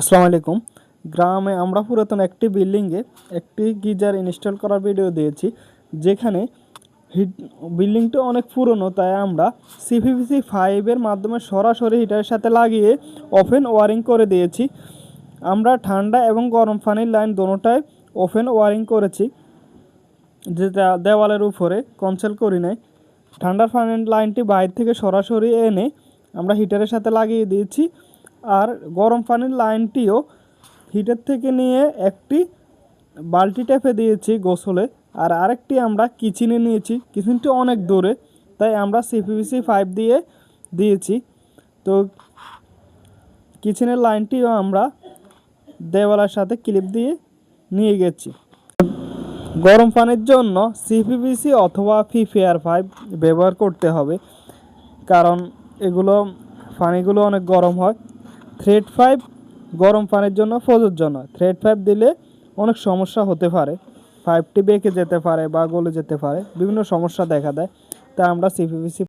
আসসালামু আলাইকুম। গ্রামে আমরা পুরাতন একটি বিল্ডিংয়ে একটি গিজার ইনস্টল করার ভিডিও দিয়েছি, যেখানে হিট, বিল্ডিংটা অনেক পুরনো, তাই আমরা সিপিভিসি ফাইভের মাধ্যমে সরাসরি হিটারের সাথে লাগিয়ে ওপেন ওয়ারিং করে দিয়েছি। আমরা ঠান্ডা এবং গরম পানির লাইন দোনোটাই ওপেন ওয়ারিং করেছি যেটা দেওয়ালের উপরে কনসেল করি নাই। ঠান্ডার পানির লাইনটি বাইরে থেকে সরাসরি এনে আমরা হিটারের সাথে লাগিয়ে দিয়েছি। আর গরম পানির লাইনটিও হিটার থেকে নিয়ে একটি বালতি টেপে দিয়েছি গোসলে। আর আরেকটি আমরা কিচেনে নিয়েছি। কিচেনটি অনেক দূরে, তাই আমরা সিপিভিসি পাইপ দিয়ে দিয়েছি। তো কিচেনের লাইনটিও আমরা দেওয়ালের সাথে ক্লিপ দিয়ে নিয়ে গেছি। গরম পানির জন্য সিপিভিসি অথবা ফিফেয়ার পাইপ ব্যবহার করতে হবে, কারণ এগুলো, পানিগুলো অনেক গরম হয়। থ্রেড ফাইভ গরম পানির জন্য প্রযোজ্য নয়। থ্রেড ফাইভ দিলে অনেক সমস্যা হতে পারে। ফাইভটি বেঁকে যেতে পারে বা গলে যেতে পারে। বিভিন্ন সমস্যা দেখা দেয়। তাই আমরা সিপিভিসি